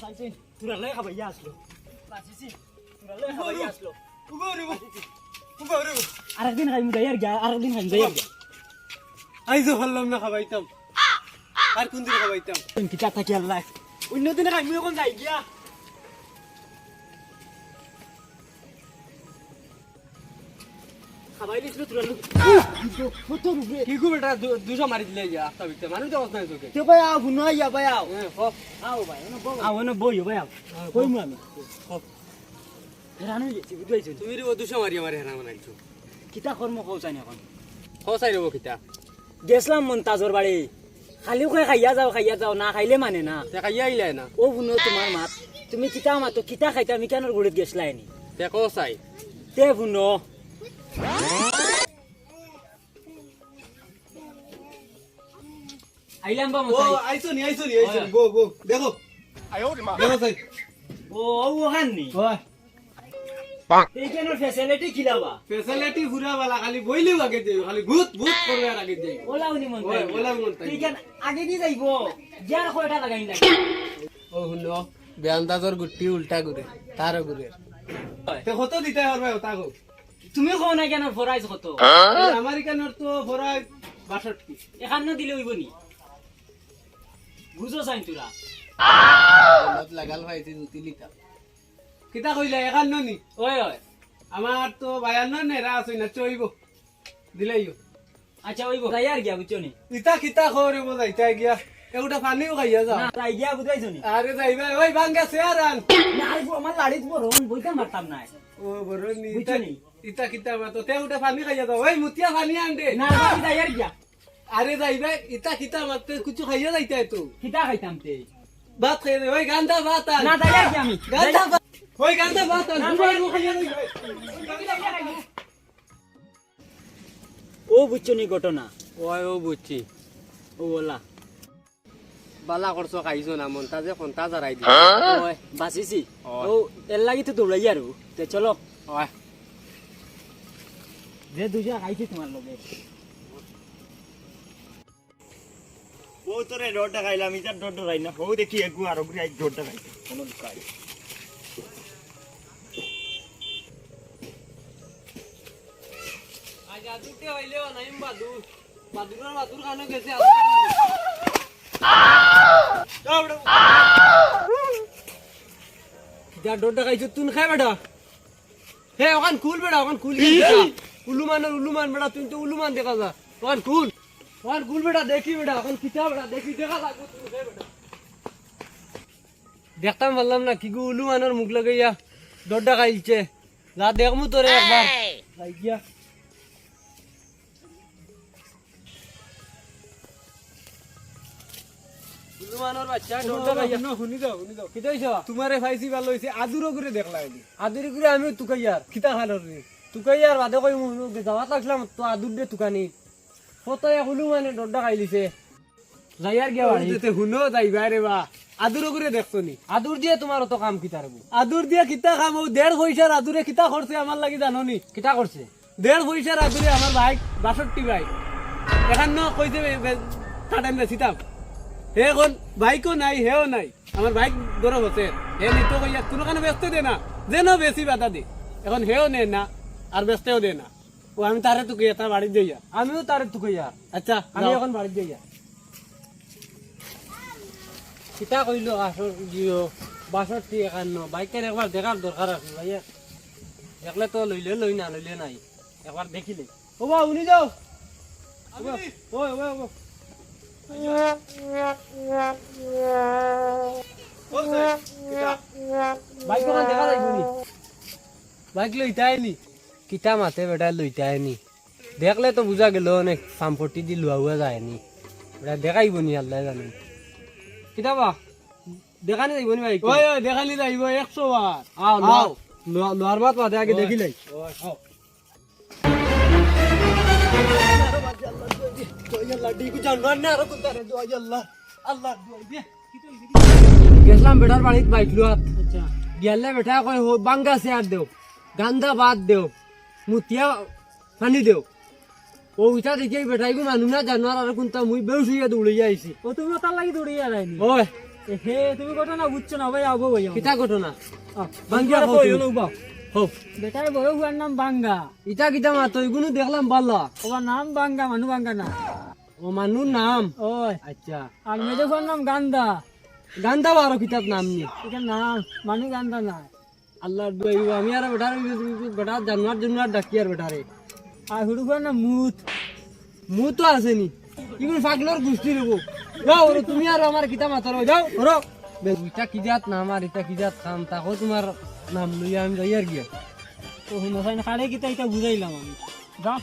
তোরা লাই খাবাইয়া আসলো বাঁচিছি তোরা লাই খাবাইয়া আসলো আরেকদিন খাইমু যাই আর গিয়া আরেকদিন খাইমু যাই আর গিয়া আইজো ভাবলাম না খাবাইতাম আর কোন দিন খাবাইতাম তুমি কিতা থাকি আল্লাহ অন্য দিনে খাইমু এখন যাই গিয়া কিতা কর্ম কৌচাই এখন? খসাই রব কিতা? গেছলাম মন্তাজর বাড়ি খালিও খাই খাইয়া যাও খাইয়া যাও না খাইলে মানে না। তে খাইয়া আইলাই না। ও বুনো তোমার মাত। তুমি কিতা মাতো কিতা খাইতা আমি কেন গুড়িত গেছলাই নি তে খসাই তে বুনো আইলাম বা ও আইছো নি আইছো নি আইছো গো গো দেখো। দেখো সাই ও ও ওখান নি এই কেন ফ্যাসিলিটি খিলাবা? ফেসিলিটি পুরা বালা খালি আগে ভূত ভূত করবে আর আগে যাই ওলাও নি মন ওলাও মন তাই। ঠিক আগে দি যাইব? যার কয়টা লাগাই না ও শুনো বেআন্দাজর গুটি উল্টা ঘুরে তার ঘুরে। তে কত দিতে পারবে গো তুমি কও না কেন ফরাইজ কত? আমেরিকানোর তো ভরায় বাষট্টি। এখানে দিলে হইব নি? বুঝো চাই তোরা মত লাগাল পাইছি দুটি লিটার কিতা কইলা একান্ন নি? ওই ওই। আমার তো বায়ান্ন নেরা আছে না চইব। দিলাইও আচ্ছা ওইব। তাই আর গিয়া বুঝছ নি? ইতা কিতা খবরে বজাইতা গিয়া। এগুটা পানিও খাইয়া যা। না তাই গিয়া বুঝাইছো নি? আরে যাইবা ওই ভাঙ্গা চেয়ার আন। না আইবো আমার লাড়িত বড় বইতে মারতাম না ও বড় নি বুঝছ নি? ইতা কিতা মাতো তে উঠে পানি খাইয়া যাও। ওই মুতিয়া পানি আন দে না বাকি তাই আর গিয়া। আরে যাইবা ইতা কিতা মাতে কিছু খাইয়া যাইতা তো কিতা খাইতাম তে। ভাত খাইয়া দে ওই গান্দা ভাত না তাই আর গিয়া আমি। গান্দা ভাত। ওই গান্দা ভাত না, খাইয়া যাইবা ও বুঝছ নি ঘটনা? ওই ও বুঝছি। ও ওলা বালা করছ খাইছো না মন তাজে ফোন তাজা রাই দি ওই বাঁচিছি। ও এর লাগি তো দৌড়াই আর তে চলো। ওই যে দুজা খাইছি তোমার লগে। ও তোরে ডরটা খাইলাম ইটার ডর ডরাই না। ও দেখি একু আরও ঘুরে এক ডরটা খাইছে কোনো লুকাই আজ আদুতে হইলেও নাইম বাদুর। বাদুরের বাদুর খানো গেছে যা ডোডা খাইছো তুন খাই বেটা? হে ওখান কুল বেটা ওখান কুল উলুমানের উলুমান বেটা তুই তো উলুমান দেখা যা। ওখান কুল? ওখান কুল বেটা দেখি বেটা ওখান কিতা বেটা দেখি দেখা লাগবে তুই দেখতাম বললাম না কি গো উলুমানের মুখ লাগাইয়া ডোডা খাইছে যা দেখমু তোরে একবার। যাই গিয়া। উলুমানের বাচ্চা ডোডা খাইয়া শুনি যাও শুনি যাও। কি দইছ? তোমারে ফাইছি ভালো হয়েছে আদুরও করে দেখলা এলি আদুরি করে আমি তুকাইয়ার। কিতা খালোর রে তুকাইয়ার বাদে কই যাওয়াত লাগলাম তো আদুর দে তুকানি এক হলু মানে ডড্ডা খাইলিছে যাইয়ার গিয়া বাড়ি শুনো যাইবা রে বা। আদুরও করে দেখছ নি। আদুর দিয়ে তোমার অত কাম কিতা রবু আদুর দিয়া কিতা খাম ও দেড় পয়সার আদুরে কিতা করছে আমার লাগি জানো নি। কিতা করছে দেড় পয়সার আদুরে আমার বাইক বাষট্টি বাইক এখন ন কইছে কাটেন না সিতাম হে কোন বাইকও নাই হেও নাই। আমার বাইক ধরো বসে হে নিতো কইয়া কোনো কানে ব্যস্ত দে না। যেন বেশি বাধা দে। এখন হেও নে না। আর ব্যস্তও দে না। ও আমি তারে তো গিয়ে তার বাড়ি যাইয়া। আমিও তার তুকাইয়ার আচ্ছা আমি এখন বাড়ি যাইয়া। কিতা কইলো আসর জিও বাষট্টি একান্ন বাইকের একবার দেখার দরকার আছে ভাইয়া। একলে তো লইলে লই না লইলে নাই। একবার দেখিলে। ও বা উনি যাও। ওই ওই ওই বাইক দেখা যাইব নি? বাইক লইতাই নি কিতা মাতে বেটা লইতাই নি দেখলে তো বুঝা গেল অনেক সাম্পটি দি লুয়া হুয়া যায় নি বেটা দেখাইব নি আল্লাহ জানে কিতা বা দেখানি যাইব নি বাইক ওই ওই দেখালি যাইব একশো বার আও নাও লোহার মাত মাতে আগে দেখি লাই গেছিলাম বেটার বাড়িত বাইক লোহাত আচ্ছা গেলে বেটা কয় হো বাঙ্গা চেয়ার দেও গান্দা ভাত দেও মুতিয়া পানি দেও ও উঠা দেখি বেটাই গো মানুহ না জানোয়ার আর কোনটা মুই বেউস হইয়া দৌড়ে আইছি ও তুমি তার লাগি দৌড়িয়া যায়নি ওই হে তুমি ঘটনা বুঝছ না ভাই আবো ভাই কিতা ঘটনা? বাঙ্গিয়া কই হলো বা হোক বেটার বড় হুয়ার নাম বাঙ্গা ইটা কিতা মাত এগুলো দেখলাম বাল্লা ওর নাম বাঙ্গা মানু বাঙ্গা না। ও মানুষ নাম? ওই আচ্ছা। আর মেজে হুয়ার নাম গান্দা। গান্দা বারো কিতাব নাম নি? এটা নাম মানু গান্দা না আল্লাহর দুয়াই আমি আর বেটার বেটা, জানুয়ার জানুয়ার ডাকি আর বেটারে। আর হুড়ু না মুত। মু তো আছে নি ইগুন ফাগলোর গুষ্টি রবো যাও তুমি আর আমার কিতা মাতার যাও। ওরো। ইটা কি জাত নাম আর ইটা কি জাত খাম তাকো তোমার নাম লইয়া আমি যাই আর গিয়া। তো হুনো খাড়ে কিতা এটা বুঝাইলাম আমি। যাও।